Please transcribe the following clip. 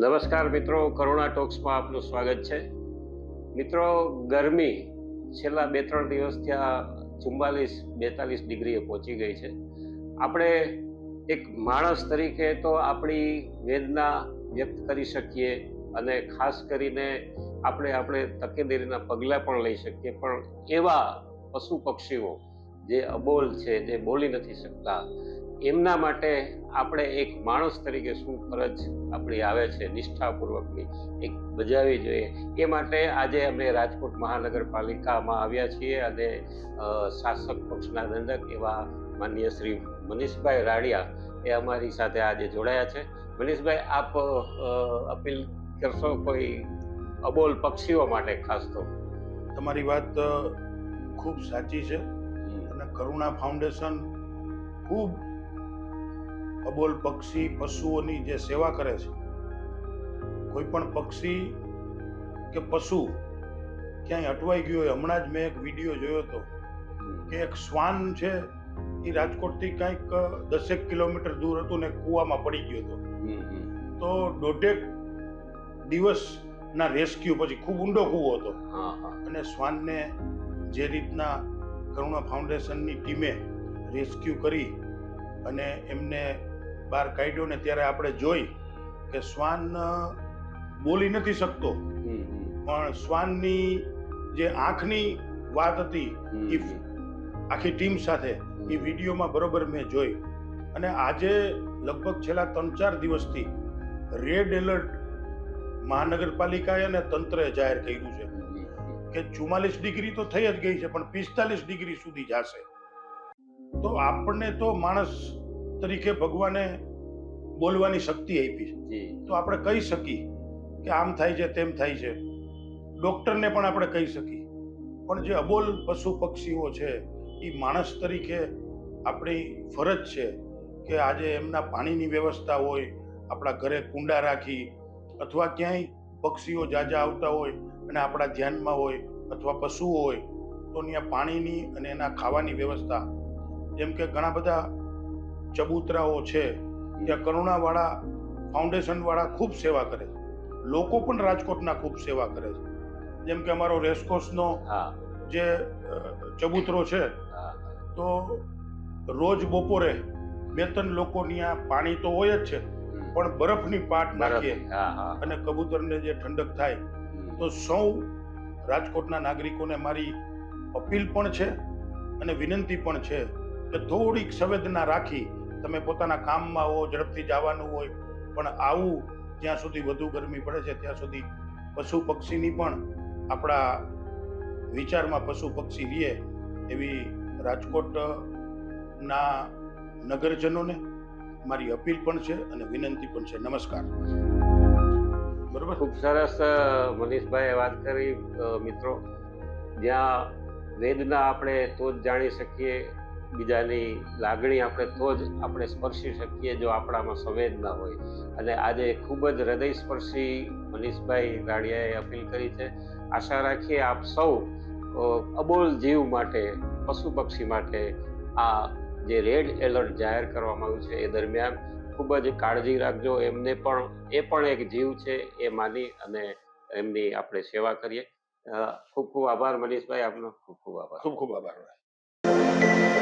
નમસ્કાર મિત્રો, કરુણા ટોક્સમાં આપનું સ્વાગત છે. મિત્રો, ગરમી છેલ્લા બે ત્રણ દિવસથી આ ચુમ્માલીસ બેતાલીસ ડિગ્રીએ પહોંચી ગઈ છે. આપણે એક માણસ તરીકે તો આપણી વેદના વ્યક્ત કરી શકીએ અને ખાસ કરીને આપણે આપણે તકેદારીના પગલાં પણ લઈ શકીએ. પણ એવા પશુ પક્ષીઓ જે અબોલ છે, જે બોલી નથી શકતા એમના માટે આપણે એક માણસ તરીકે શું ફરજ આપણી આવે છે નિષ્ઠાપૂર્વકની એક બજાવવી જોઈએ. એ માટે આજે અમે રાજકોટ મહાનગરપાલિકામાં આવ્યા છીએ અને શાસક પક્ષના દંડક એવા માનનીય શ્રી મનીષભાઈ રાડિયા એ અમારી સાથે આજે જોડાયા છે. મનીષભાઈ આપ અપીલ કરશો કોઈ અબોલ પક્ષીઓ માટે ખાસ તો? તમારી વાત ખૂબ સાચી છે. અને કરુણા ફાઉન્ડેશન ખૂબ અબોલ પક્ષી પશુઓની જે સેવા કરે છે, કોઈ પણ પક્ષી કે પશુ ક્યાંય અટવાઈ ગયો હોય, હમણાં જ મેં એક વીડિયો જોયો હતો કે એક શ્વાન છે, એ રાજકોટથી કંઈક દસેક કિલોમીટર દૂર હતું ને કૂવામાં પડી ગયો હતો. તો દોઢેક દિવસના રેસ્ક્યુ પછી ખૂબ ઊંડો કૂવો હતો અને શ્વાનને જે રીતના કરુણા ફાઉન્ડેશનની ટીમે રેસ્ક્યુ કરી અને એમને બહાર કાઢ્યો ને ત્યારે આપણે જોઈ કે શ્વાન બોલી નથી શકતો. પણ શ્વાનની જે આંખની વાત હતી એ આખી ટીમ સાથે એ વિડીયોમાં બરોબર મેં જોઈ. અને આજે લગભગ છેલ્લા ત્રણ ચાર દિવસથી રેડ એલર્ટ મહાનગરપાલિકાએ અને તંત્રએ જાહેર કર્યું છે. કે ચુમ્માલીસ ડિગ્રી તો થઈ જ ગઈ છે પણ પિસ્તાલીસ ડિગ્રી સુધી જશે. તો આપણને તો માણસ તરીકે ભગવાને બોલવાની શક્તિ આપી. છે તો આપણે કહી શકીએ કે આમ થાય છે તેમ થાય છે. ડોક્ટરને પણ આપણે કહી શકીએ. પણ જે અબોલ પશુ પક્ષીઓ છે એ માણસ તરીકે આપણી ફરજ છે કે આજે એમના પાણીની વ્યવસ્થા હોય આપણા ઘરે કુંડા રાખી અથવા ક્યાંય પક્ષીઓ જાજા આવતા હોય અને આપણા ધ્યાનમાં હોય અથવા પશુઓ હોય તો ત્યાં પાણીની અને એના ખાવાની વ્યવસ્થા. જેમ કે ઘણા બધા ચબૂતરાઓ છે ત્યાં કરુણાવાળા ફાઉન્ડેશનવાળા ખૂબ સેવા કરે છે. લોકો પણ રાજકોટના ખૂબ સેવા કરે છે. જેમ કે અમારો રેસકોર્સનો જે ચબુતરો છે તો રોજ બપોરે બે ત્રણ લોકો ત્યાં પાણી તો હોય જ છે પણ બરફની પાટ નાખીએ અને કબૂતરને જે ઠંડક થાય તો સૌ રાજકોટના નાગરિકોને મારી અપીલ પણ છે અને વિનંતી પણ છે કે થોડીક સંવેદના રાખી તમે પોતાના કામમાં હો, ઝડપથી જવાનું હોય, પણ આવું જ્યાં સુધી વધુ ગરમી પડે છે, ત્યાં સુધી પશુ પક્ષીની પણ આપણા વિચારમાં પશુ પક્ષી રહે એવી રાજકોટના નગરજનોને મારી અપીલ પણ છે અને વિનંતી પણ છે. નમસ્કાર. બરોબર? ખૂબ સરસ મનીષભાઈએ વાત કરી મિત્રો. જ્યાં વેદના આપણે તો જ જાણી શકીએ બીજાની લાગણી આપણે તો જ આપણે સ્પર્શી શકીએ જો આપણામાં સંવેદના હોય. અને આજે ખૂબ જ હૃદયસ્પર્શી મનીષભાઈ રાડિયાએ અપીલ કરી છે. આશા રાખીએ આપ સૌ અબોલ જીવ માટે, પશુ પક્ષી માટે આ જે રેડ એલર્ટ જાહેર કરવામાં આવ્યું છે એ દરમિયાન ખૂબ જ કાળજી રાખજો. એમને પણ, એ પણ એક જીવ છે એ માની અને એમની આપણે સેવા કરીએ. ખૂબ ખૂબ આભાર મનીષભાઈ, આપનો ખૂબ ખૂબ આભાર. ખૂબ ખૂબ આભાર.